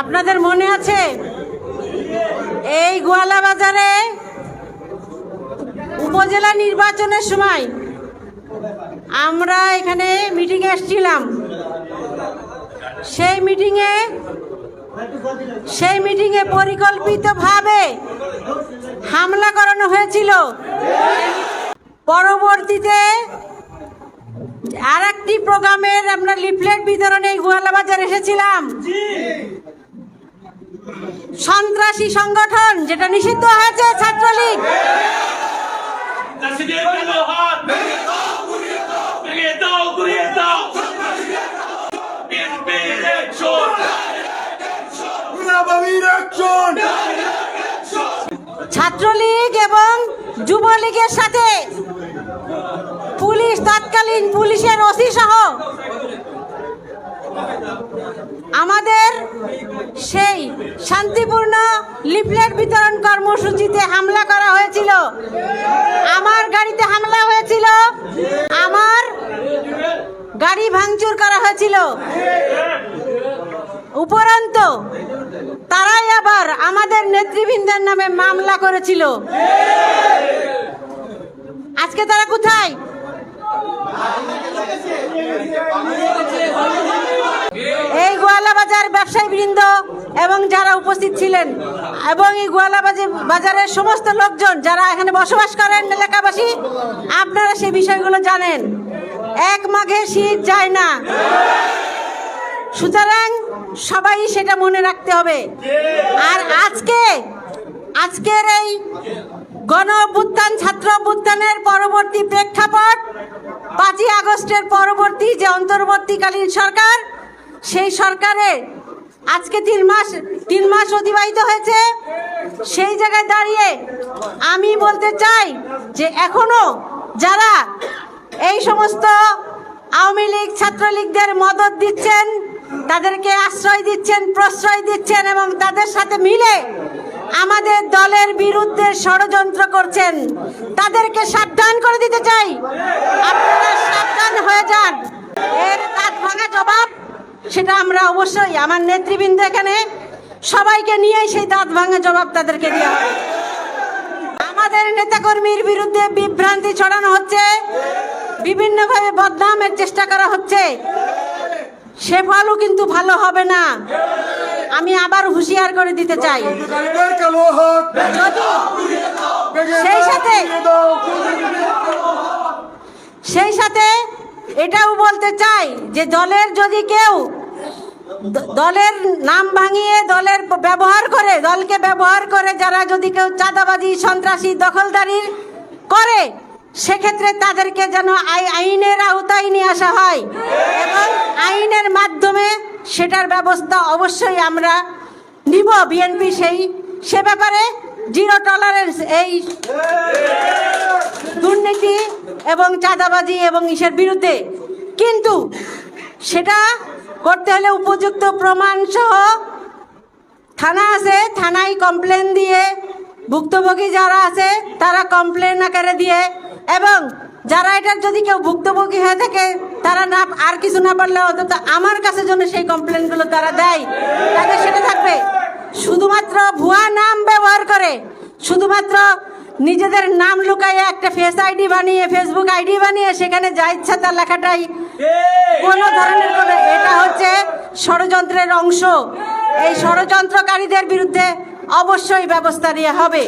আপনাদের মনে আছে? এই গোয়ালা বাজারে উপজেলা নির্বাচনের সময় আমরা এখানে মিটিংয়ে এসেছিলাম সেই মিটিংয়ে সেই মিটিংয়ে পরিকল্পিতভাবে হামলা করানো হয়েছিল। পরবর্তীতে আর একটি প্রোগ্রামের আমরা লিফলেট বিতরণে গোয়ালা বাজার এসেছিলাম। সন্ত্রাসী সংগঠন যেটা নিষিদ্ধ হয়েছে ছাত্রলীগ। ছাত্রলীগ এবং যুবলীগের সাথে পুলিশ তৎকালীন পুলিশের ওসি সহ আমাদের সেই শান্তিপূর্ণ লিফলেট বিতরণ কর্মসূচিতে হামলা করা হয়েছিল। আমার গাড়িতে হামলা হয়েছিল। আমার গাড়ি ভাঙচুর করা হয়েছিল। উপরন্ত, তারাই আবার আমাদের নেতৃবৃন্দের নামে মামলা করেছিল। আজকে তারা কোথায়? বাজার ব্যবসায়ী বৃন্দ এবং যারা উপস্থিত ছিলেন এবং এই গোয়ালা বাজার বাজারের সমস্ত লোকজন যারা এখানে বসবাস করেন এলাকাবাসী, আপনারা সেই বিষয়গুলো জানেন। এক মাঘে শীত যায় না। সুতরাং সবাই সেটা মনে রাখতে হবে। আর আজকে, আজকের এই গণ অভ্যুত্থান, ছাত্র অভ্যুত্থানের পরবর্তী প্রেক্ষাপট পাঁচই আগস্টের পরবর্তী যে অন্তর্বর্তীকালীন সরকার সেই সরকারের আজকে তিন মাস তিন মাস অতিবাহিত হয়েছে, সেই জায়গায় দাঁড়িয়ে আমি বলতে চাই যে এখনও যারা এই সমস্ত আওয়ামী লীগ, ছাত্রলীগদের মদত দিচ্ছেন, তাদেরকে আশ্রয় দিচ্ছেন, প্রশ্রয় দিচ্ছেন এবং তাদের সাথে মিলে আমাদের দলের বিরুদ্ধে ষড়যন্ত্র করছেন, তাদেরকে সাবধান করে দিতে চাই। আপনারা সাবধান হয়ে যান এর দাঁত ভাঙা জবাব সেটা আমরা অবশ্যই আমার নেতৃবৃন্দ এখানে সবাইকে নিয়েই সেই দাঁত ভাঙা জবাব তাদেরকে দেওয়া আমাদের নেতাকর্মীর বিরুদ্ধে বিভ্রান্তি ছড়ানো হচ্ছে। বিভিন্নভাবে বদনামের চেষ্টা করা হচ্ছে। সে ফলও কিন্তু ভালো হবে না। আমি আবার হুঁশিয়ার করে দিতে চাই। সেই সাথে সেই সাথে এটাও বলতে চাই যে দলের যদি কেউ দলের নাম ভাঙিয়ে দলের ব্যবহার করে, দলকে ব্যবহার করে যারা যদি কেউ চাঁদাবাজি, সন্ত্রাসী দখলদারির করে, সেক্ষেত্রে তাদেরকে যেন আই- আইনের আওতায় নিয়ে আসা হয়। এবং আইনের মাধ্যমে সেটার ব্যবস্থা অবশ্যই আমরা নিব। বিএনপি সেই, সে ব্যাপারে জিরো টলারেন্স এই দুর্নীতি এবং চাঁদাবাজি এবং ইসের বিরুদ্ধে। কিন্তু সেটা করতে হলে উপযুক্ত প্রমাণ সহ থানা আছে থানায় কমপ্লেন দিয়ে ভুক্তভোগী যারা আছে তারা কমপ্লেন আকারে দিয়ে এবং যারা এটার যদি কেউ ভুক্তভোগী হয়ে থাকে তারা না আর কিছু না পারলে অন্তত আমার কাছে জন্য সেই কমপ্লেনগুলো তারা দেয়। তাদের সেটা থাকবে। শুধুমাত্র ভুয়া নাম ব্যবহার করে শুধুমাত্র নিজেদের নাম লুকাইয়ে একটা ফেস আইডি বানিয়ে ফেসবুক আইডি বানিয়ে সেখানে যা ইচ্ছা তার লেখাটাই কোনো ধরনের কোনো ষড়যন্ত্রের অংশ। এই ষড়যন্ত্রকারীদের বিরুদ্ধে অবশ্যই ব্যবস্থা নেওয়া হবে।